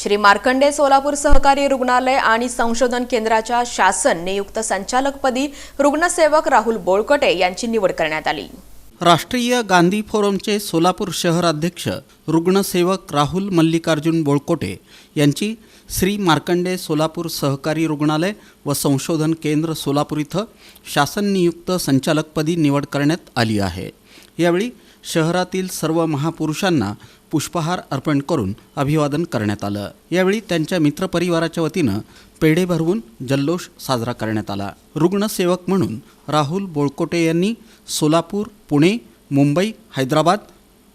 श्री मार्कंडे सोलापूर सहकारी रुग्णालय आणि संशोधन केंद्राच्या शासन नियुक्त संचालकपदी रुग्णसेवक राहुल बोळकटे यांची निवड करण्यात आली. राष्ट्रीय गांधी फोरमचे सोलापूर शहराध्यक्ष रुग्णसेवक राहुल मल्लिकार्जुन बोळकोटे यांची श्री मार्कंडे सोलापूर सहकारी रुग्णालय व संशोधन केंद्र सोलापूर इथं शासन नियुक्त संचालकपदी निवड करण्यात आली आहे. यावेळी शहरातील सर्व महापुरुषांना पुष्पहार अर्पण करून अभिवादन करण्यात आलं. यावेळी त्यांच्या मित्रपरिवाराच्या वतीनं पेढे भरवून जल्लोष साजरा करण्यात आला. रुग्णसेवक म्हणून राहुल बोळकोटे यांनी सोलापूर पुणे मुंबई हैदराबाद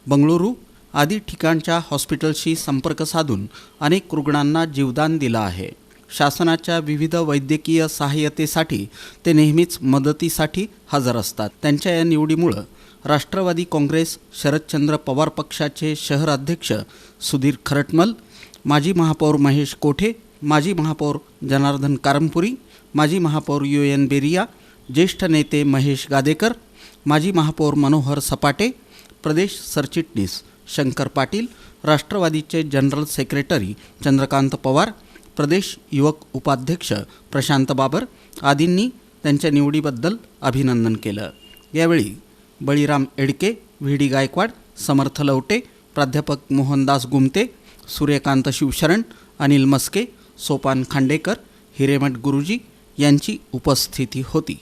बंगळुरू आदी ठिकाणच्या हॉस्पिटलशी संपर्क साधून अनेक रुग्णांना जीवदान दिलं आहे. शासनाच्या विविध वैद्यकीय सहाय्यतेसाठी ते नेहमीच मदतीसाठी हजर असतात. त्यांच्या या निवडीमुळं राष्ट्रवादी काँग्रेस शरदचंद्र पवार पक्षाचे शहर अध्यक्ष सुधीर खरटमल माजी महापौर महेश कोठे माजी महापौर जनार्दन कारंपुरी माजी महापौर यू एन बेरिया ज्येष्ठ नेते महेश गादेकर माजी महापौर मनोहर सपाटे प्रदेश सरचिटणीस शंकर पाटील राष्ट्रवादीचे जनरल सेक्रेटरी चंद्रकांत पवार प्रदेश युवक उपाध्यक्ष प्रशांत बाबर आदींनी त्यांच्या निवडीबद्दल अभिनंदन केलं. यावेळी बळीराम एडके व्ही डी गायकवाड समर्थ लवटे प्राध्यापक मोहनदास गुमते सूर्यकांत शिवशरण अनिल मस्के सोपान खांडेकर हिरेमठ गुरुजी यांची उपस्थिती होती.